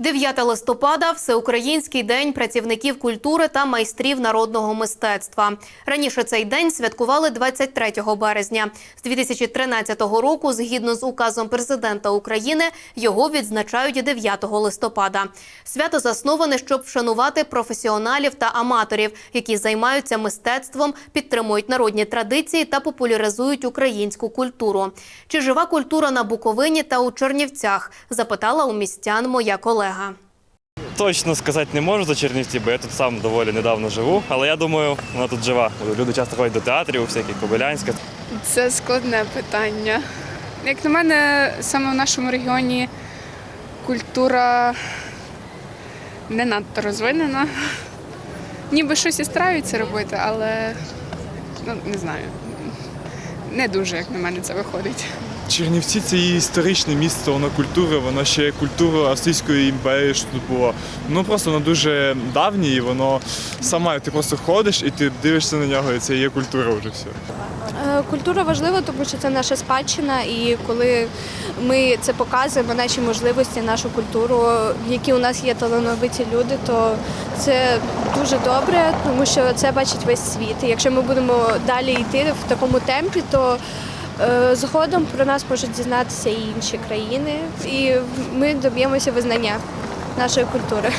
9 листопада всеукраїнський день працівників культури та майстрів народного мистецтва. Раніше цей день святкували 23 березня. З 2013 року, згідно з указом президента України, його відзначають 9 листопада. Свято засноване, щоб вшанувати професіоналів та аматорів, які займаються мистецтвом, підтримують народні традиції та популяризують українську культуру. Чи жива культура на Буковині та у Чернівцях? Запитала у містян моя колега. Точно сказати не можу за Чернівці, бо я тут сам доволі недавно живу. Але я думаю, вона тут жива. Люди часто ходять до театрів, всяких Кобилянська. Це складне питання. Як на мене, саме в нашому регіоні культура не надто розвинена. Ніби щось і стараються робити, але ну, не знаю. Не дуже, як на мене, це виходить. Чернівці це є історичне місто, воно культура, воно ще культура Австрійської імперії, що тут було. Воно просто воно дуже давнє, і воно саме ти просто ходиш і ти дивишся на нього, і це є культура вже все. Культура важлива, тому що це наша спадщина, і коли ми це показуємо, наші можливості, нашу культуру, які у нас є талановиті люди, то це дуже добре, тому що це бачить весь світ. І якщо ми будемо далі йти в такому темпі, то е, згодом про нас можуть дізнатися і інші країни, і ми доб'ємося визнання нашої культури.